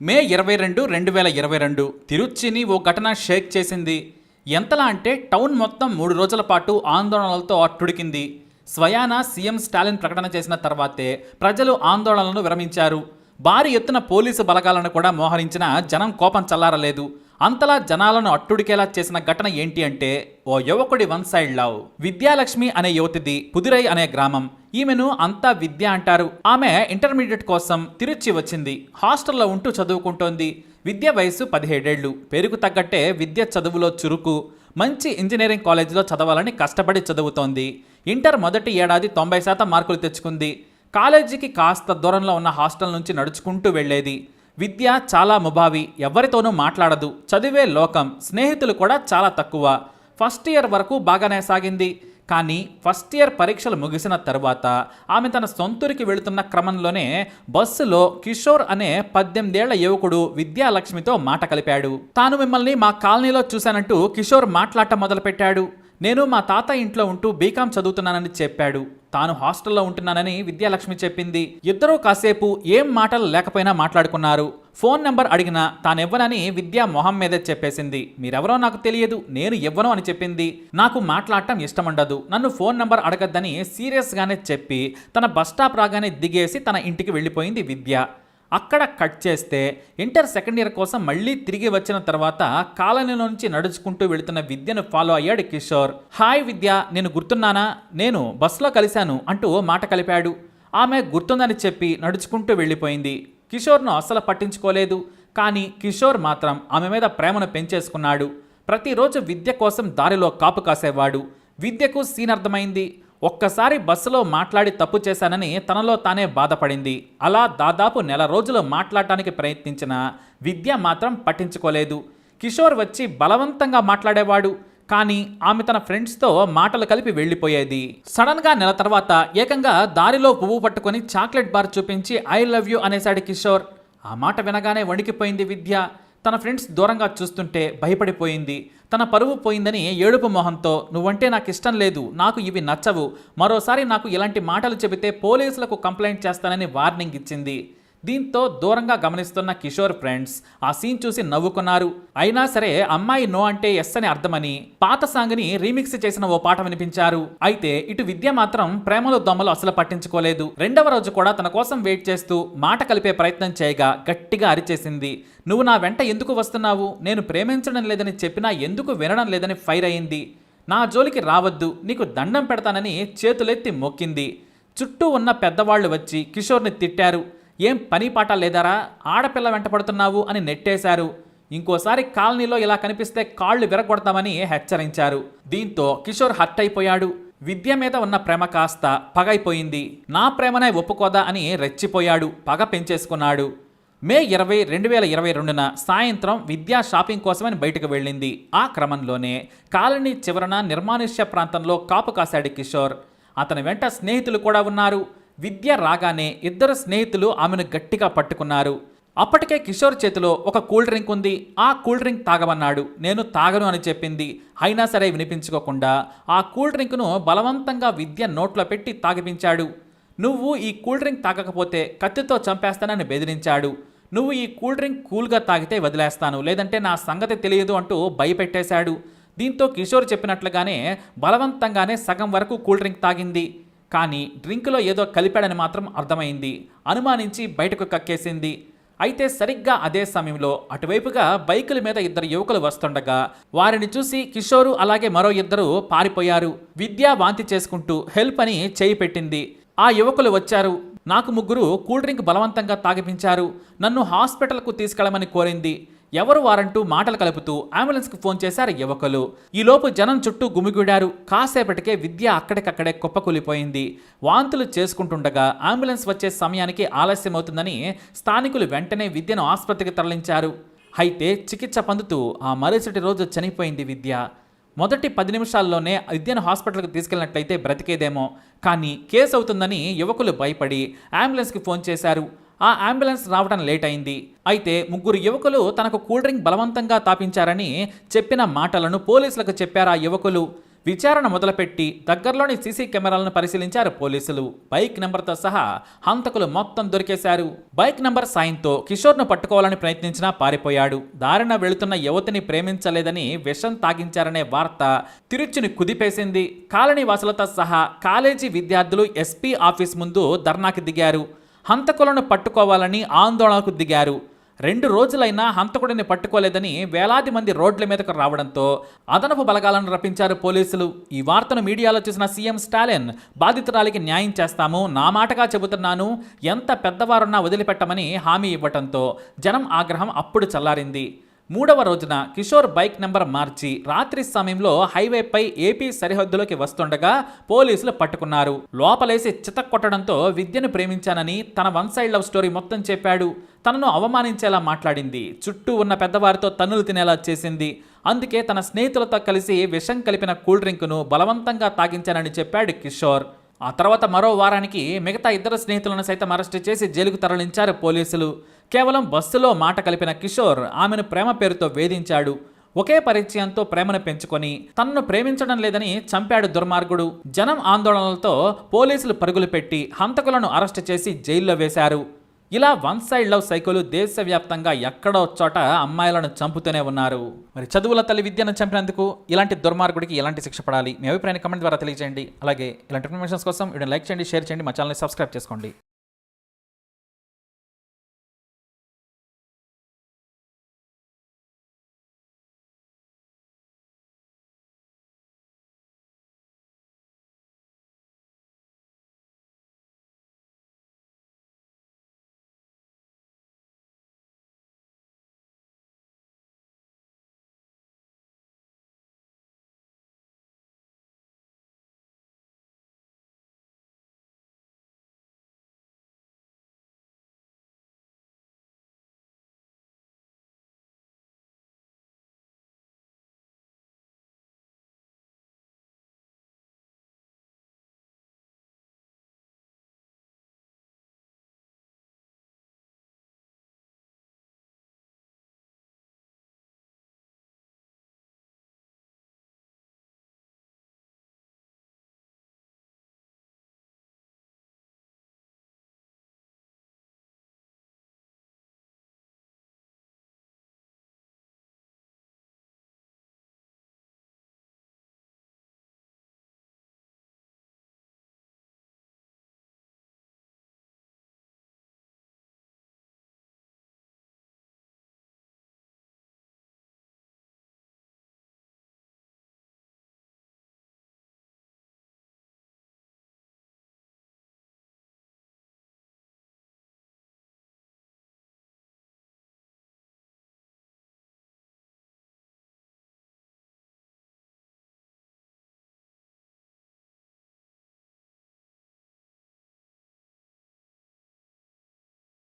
మే ఇరవై రెండు రెండు వేల ఇరవై రెండు తిరుచిని ఓ ఘటన షేక్ చేసింది. ఎంతలా అంటే టౌన్ మొత్తం మూడు రోజుల పాటు ఆందోళనలతో అట్టుడికింది. స్వయాన సీఎం స్టాలిన్ ప్రకటన చేసిన తర్వాతే ప్రజలు ఆందోళనలను విరమించారు. భారీ ఎత్తున పోలీసు బలగాలను కూడా మోహరించిన జనం కోపం చల్లారలేదు. అంతలా జనాలను అట్టుడికేలా చేసిన ఘటన ఏంటి అంటే ఓ యువకుడి వన్ సైడ్ లవ్. విద్యాలక్ష్మి అనే యువతిది పుదిరై అనే గ్రామం. ఈమెను అంతా విద్య అంటారు. ఆమె ఇంటర్మీడియట్ కోసం తిరుచి వచ్చింది. హాస్టల్లో ఉంటూ చదువుకుంటోంది. విద్య వయసు పదిహేడేళ్ళు పేరుకు తగ్గట్టే విద్య చదువులో చురుకు. మంచి ఇంజనీరింగ్ కాలేజీలో చదవాలని కష్టపడి చదువుతోంది. ఇంటర్ మొదటి ఏడాది తొంభై శాతం మార్కులు తెచ్చుకుంది. కాలేజీకి కాస్త దూరంలో ఉన్న హాస్టల్ నుంచి నడుచుకుంటూ వెళ్ళేది. విద్య చాలా ముభావి ఎవరితోనూ మాట్లాడదు. చదివే లోకం స్నేహితులు కూడా చాలా తక్కువ. ఫస్ట్ ఇయర్ వరకు బాగానే సాగింది. కానీ ఫస్ట్ ఇయర్ పరీక్షలు ముగిసిన తరువాత ఆమె తన సొంతూరికి వెళుతున్న క్రమంలోనే బస్సులో కిషోర్ అనే పద్దెనిమిదేళ్ళ యువకుడు విద్యాలక్ష్మితో మాట కలిపాడు. తాను మిమ్మల్ని మా కాలనీలో చూశానంటూ కిషోర్ మాట్లాడటం మొదలుపెట్టాడు. నేను మా తాత ఇంట్లో ఉంటూ బీకాం చదువుతున్నానని చెప్పాడు. తాను హాస్టల్లో ఉంటున్నానని విద్యాలక్ష్మి చెప్పింది. ఇద్దరూ కాసేపు ఏం మాటలు లేకపోయినా మాట్లాడుకున్నారు. ఫోన్ నెంబర్ అడిగినా తానివ్వనని విద్య మొహం మీదే చెప్పేసింది. మీరెవరో నాకు తెలియదు నేను ఇవ్వను అని చెప్పింది. నాకు మాట్లాడటం ఇష్టముండదు. నన్ను ఫోన్ నెంబర్ అడగద్దని సీరియస్గానే చెప్పి తన బస్ స్టాప్ రాగానే దిగేసి తన ఇంటికి వెళ్ళిపోయింది విద్య. అక్కడ కట్ చేస్తే ఇంటర్ సెకండ్ ఇయర్ కోసం మళ్ళీ తిరిగి వచ్చిన తర్వాత కాలనీ నుంచి నడుచుకుంటూ వెళుతున్న విద్యను ఫాలో అయ్యాడు కిషోర్. హాయ్ విద్య నేను గుర్తున్నానా? నేను బస్సులో కలిశాను అంటూ మాట కలిపాడు. ఆమె గుర్తుందని చెప్పి నడుచుకుంటూ వెళ్ళిపోయింది. కిషోర్ను అస్సలు పట్టించుకోలేదు. కానీ కిషోర్ మాత్రం ఆమె మీద ప్రేమను పెంచేసుకున్నాడు. ప్రతిరోజు విద్య కోసం దారిలో కాపు కాసేవాడు. విద్యకు సీన్ అర్థమైంది ఒక్కసారి బస్సులో మాట్లాడి తప్పు చేశానని తనలో తానే బాధపడింది. అలా దాదాపు నెల రోజులు మాట్లాడటానికి ప్రయత్నించిన విద్య మాత్రం పట్టించుకోలేదు. కిషోర్ వచ్చి బలవంతంగా మాట్లాడేవాడు కానీ ఆమె తన ఫ్రెండ్స్తో మాటలు కలిపి వెళ్ళిపోయేది. సడన్గా నెల తర్వాత ఏకంగా దారిలో పువ్వు పట్టుకొని చాక్లెట్ బార్ చూపించి ఐ లవ్ యూ అనేసాడు కిషోర్. ఆ మాట వినగానే వణికిపోయింది విద్య. తన ఫ్రెండ్స్ దూరంగా చూస్తుంటే భయపడిపోయింది. తన పరువు పోయిందని ఏడుపు మొహంతో నువ్వంటే నాకు ఇష్టం లేదు నాకు ఇవి నచ్చవు. మరోసారి నాకు ఇలాంటి మాటలు చెబితే పోలీసులకు కంప్లైంట్ చేస్తానని వార్నింగ్ ఇచ్చింది. దీంతో దూరంగా గమనిస్తున్న కిషోర్ ఫ్రెండ్స్ ఆ సీన్ చూసి నవ్వుకున్నారు. అయినా సరే అమ్మాయి నో అంటే ఎస్ అని అర్థమని పాత సాంగ్ని రీమిక్స్ చేసిన ఓ పాట వినిపించారు. అయితే ఇటు విద్య మాత్రం ప్రేమలో దొమ్మలు అసలు పట్టించుకోలేదు. రెండవ రోజు కూడా తన కోసం వెయిట్ చేస్తూ మాట కలిపే ప్రయత్నం చేయగా గట్టిగా అరిచేసింది. నువ్వు నా వెంట ఎందుకు వస్తున్నావు? నేను ప్రేమించడం లేదని చెప్పినా ఎందుకు వినడం లేదని ఫైర్ అయింది. నా జోలికి రావద్దు. నీకు దండం పెడతానని చేతులెత్తి మొక్కింది. చుట్టూ ఉన్న పెద్దవాళ్ళు వచ్చి కిషోర్ని తిట్టారు. ఏం పని పాట లేదారా? ఆడపిల్ల వెంటపడుతున్నావు అని నెట్టేశారు. ఇంకోసారి కాలనీలో ఇలా కనిపిస్తే కాళ్ళు విరగొడతామని హెచ్చరించారు. దీంతో కిషోర్ హర్ట్ అయిపోయాడు విద్య మీద ఉన్న ప్రేమ కాస్త పగైపోయింది. నా ప్రేమనే ఒప్పుకోదా అని రెచ్చిపోయాడు. పగ పెంచేసుకున్నాడు. మే ఇరవై రెండు వేల ఇరవై రెండున సాయంత్రం విద్యా షాపింగ్ కోసమని బయటకు వెళ్ళింది. ఆ క్రమంలోనే కాలనీ చివరన నిర్మానుష్య ప్రాంతంలో కాపు కాశాడు కిషోర్. అతని వెంట స్నేహితులు కూడా ఉన్నారు. విద్య రాగానే ఇద్దరు స్నేహితులు ఆమెను గట్టిగా పట్టుకున్నారు. అప్పటికే కిషోర్ చేతిలో ఒక కూల్ డ్రింక్ ఉంది. ఆ కూల్ డ్రింక్ తాగమన్నాడు. నేను తాగను అని చెప్పింది. అయినా సరే వినిపించుకోకుండా ఆ కూల్ డ్రింక్ను బలవంతంగా విద్య నోట్లో పెట్టి తాగిపించాడు. నువ్వు ఈ కూల్ డ్రింక్ తాగకపోతే కత్తితో చంపేస్తానని బెదిరించాడు. నువ్వు ఈ కూల్ డ్రింక్ కూల్గా తాగితే వదిలేస్తాను. లేదంటే నా సంగతి తెలియదు అంటూ భయపెట్టేశాడు. దీంతో కిషోర్ చెప్పినట్లుగానే బలవంతంగానే సగం వరకు కూల్ డ్రింక్ తాగింది. కానీ డ్రింకులో ఏదో కలిపాడని మాత్రం అర్థమైంది. అనుమానించి బయటకు కక్కేసింది. అయితే సరిగ్గా అదే సమయంలో అటువైపుగా బైకుల మీద ఇద్దరు యువకులు వస్తుండగా వారిని చూసి కిషోరు అలాగే మరో ఇద్దరు పారిపోయారు. విద్య వాంతి చేసుకుంటూ హెల్ప్ అని చేయి పెట్టింది. ఆ యువకులు వచ్చారు. నాకు ముగ్గురు కూల్ డ్రింక్ బలవంతంగా తాగిపించారు. నన్ను హాస్పిటల్కు తీసుకెళ్ళమని కోరింది. ఎవరు వారంటూ మాటలు కలుపుతూ అంబులెన్స్కి ఫోన్ చేశారు యువకులు. ఈలోపు జనం చుట్టూ గుమిగూడారు. కాసేపటికే విద్య అక్కడికక్కడే కుప్పకూలిపోయింది. వాంతులు చేసుకుంటుండగా అంబులెన్స్ వచ్చే సమయానికి ఆలస్యమవుతుందని స్థానికులు వెంటనే విద్యను ఆసుపత్రికి తరలించారు. అయితే చికిత్స పొందుతూ ఆ మరుసటి రోజు చనిపోయింది విద్య. మొదటి పది నిమిషాల్లోనే విద్యను హాస్పిటల్కి తీసుకెళ్ళినట్లయితే బ్రతికేదేమో. కానీ కేసు అవుతుందని యువకులు భయపడి అంబులెన్స్కి ఫోన్ చేశారు. ఆ అంబులెన్స్ రావడం లేట్ అయింది. అయితే ముగ్గురు యువకులు తనకు కూల్ డ్రింక్ బలవంతంగా తాపించారని చెప్పిన మాటలను పోలీసులకు చెప్పారు ఆ యువకులు. విచారణ మొదలుపెట్టి దగ్గరలోని సీసీ కెమెరాలను పరిశీలించారు పోలీసులు. బైక్ నెంబర్తో సహా హంతకులు మొత్తం దొరికేశారు. బైక్ నెంబర్ సాయంతో కిషోర్ను పట్టుకోవాలని ప్రయత్నించినా పారిపోయాడు. దారిన వెళుతున్న యువతిని ప్రేమించలేదని విషం తాగించారనే వార్త తిరుచుని కుదిపేసింది. కాలనీ వాసులతో సహా కాలేజీ విద్యార్థులు ఎస్పీ ఆఫీస్ ముందు ధర్నాకి దిగారు. హంతకులను పట్టుకోవాలని ఆందోళనకు దిగారు. రెండు రోజులైనా హంతకుడిని పట్టుకోలేదని వేలాది మంది రోడ్ల మీదకు రావడంతో అదనపు బలగాలను రప్పించారు పోలీసులు. ఈ వార్తను మీడియాలో చూసిన సీఎం స్టాలిన్ బాధితురాలికి న్యాయం చేస్తాము నా మాటగా చెబుతున్నాను ఎంత పెద్దవారున్నా వదిలిపెట్టమని హామీ ఇవ్వటంతో జనం ఆగ్రహం అప్పుడు చల్లారింది. మూడవ రోజున కిషోర్ బైక్ నెంబర్ మార్చి రాత్రి సమయంలో హైవేపై ఏపీ సరిహద్దులోకి వస్తుండగా పోలీసులు పట్టుకున్నారు. లోపలేసి చితక్కొట్టడంతో విద్యను ప్రేమించానని తన వన్ సైడ్ లవ్ స్టోరీ మొత్తం చెప్పాడు. తనను అవమానించేలా మాట్లాడింది. చుట్టూ ఉన్న పెద్దవారితో తన్నులు తినేలా చేసింది. అందుకే తన స్నేహితులతో కలిసి విషం కలిపిన కూల్ డ్రింక్ను బలవంతంగా తాగించానని చెప్పాడు కిషోర్. ఆ తర్వాత మరో వారానికి మిగతా ఇద్దరు స్నేహితులను సైతం అరెస్టు చేసి జైలుకు తరలించారు పోలీసులు. కేవలం బస్సులో మాట కలిపిన కిషోర్ ఆమెను ప్రేమ పేరుతో వేధించాడు. ఒకే పరిచయంతో ప్రేమను పెంచుకొని తనను ప్రేమించడం లేదని చంపాడు దుర్మార్గుడు. జనం ఆందోళనలతో పోలీసులు పరుగులు పెట్టి హంతకులను అరెస్టు చేసి జైల్లో వేశారు. ఇలా వన్ సైడ్ లవ్ సైకిల్ దేశవ్యాప్తంగా ఎక్కడో చోట అమ్మాయిలను చంపుతూనే ఉన్నారు. మరి చదువుల తల్లి విద్యను చంపినందుకు ఇలాంటి దుర్మార్గుడికి ఎలాంటి శిక్ష పడాలి? మీ అభిప్రాయాన్ని కమెంట్ ద్వారా తెలియజేయండి అలాగే ఇలాంటి ఇన్ఫర్మేషన్స్ కోసం వీడియో లైక్ చేయండి షేర్ చేయండి మా ఛానల్ని సబ్స్క్రైబ్ చేసుకోండి.